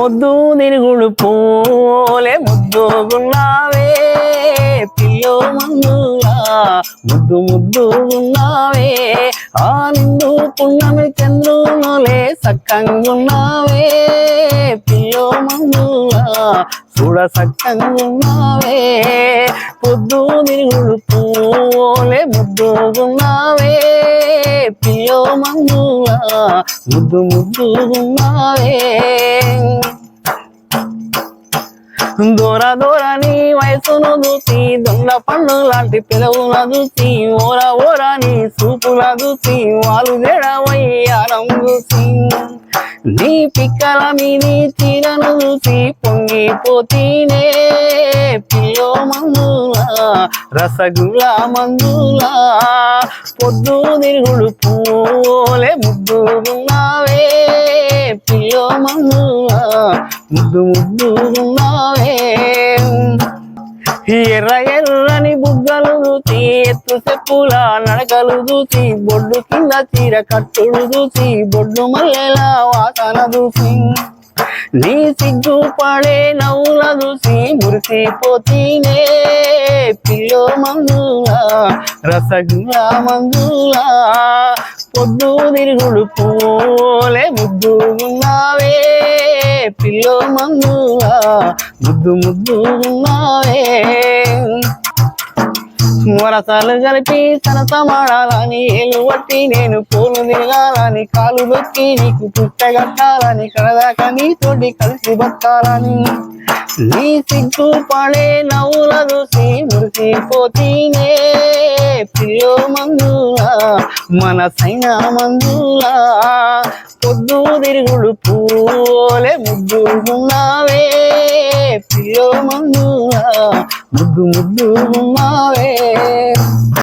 పొద్దు తిరుగుడు పోలే ముద్దుగున్నావే. పిల్లో మందులా ముద్దు ముద్దుగున్నావే. ఆ నిండు పున్నమి చంద్రులే సక్కంగున్నావే. పిల్లో మందులా చూడ సక్కంగున్నావే. ఉన్నావే పిల్లో మందులా ముద్దు ముద్దు ఉన్నావే. దూర దూర నీ వయసును చూసి దొంగ పండు లాంటి పిలవుల చూసి ఓర ఓర నీ సూపుల చూసి వాళ్ళు జడవయ్యారం చూసి. నీ పిక్కల మీ నీ తీరను చూసి పొంగిపోతీనే పిల్లో మందు రసగుల్లా మందులా పొద్దు తిరుగుడు పూలే ముద్దుగున్నావే పిల్లో మందులా ముద్దు ముద్దుగున్నావే ఎర్ర ఎర్రని బుగ్గలు దూచి ఎత్తు చెప్పుల నడకలు దూచి బొడ్డు కింద చీర కట్టుడు దూచి బొడ్డు మల్లెల వాసన దూచి. నీ సిగ్గు పడే నవ్వుల చూసి మురిసిపోతీనే పిల్లో మందులా రసగుల్లా మందులా పొద్దు తిరుగుడు పూలే ముద్దుగున్నావే పిల్లో మందులా ముద్దు ముద్దుగున్నావే వరసాలు కలిపి సరసమాడాలని ఏళ్ళు పట్టి నేను పూలు తిరగాలని కాలు దొక్కి నీకు పుట్టగట్టాలని కడదాక నీతోటి కలిసి బతకాలని. నీ సిగ్గు పడే నవ్వుల చూసి మురిసిపోతీనే ప్రియో మందులా మనసైన మందులా. పొద్దు తిరుగుడు పూలే ముద్దుగున్నావే పిల్లో మందులా ముద్దు ముద్దుగున్నావే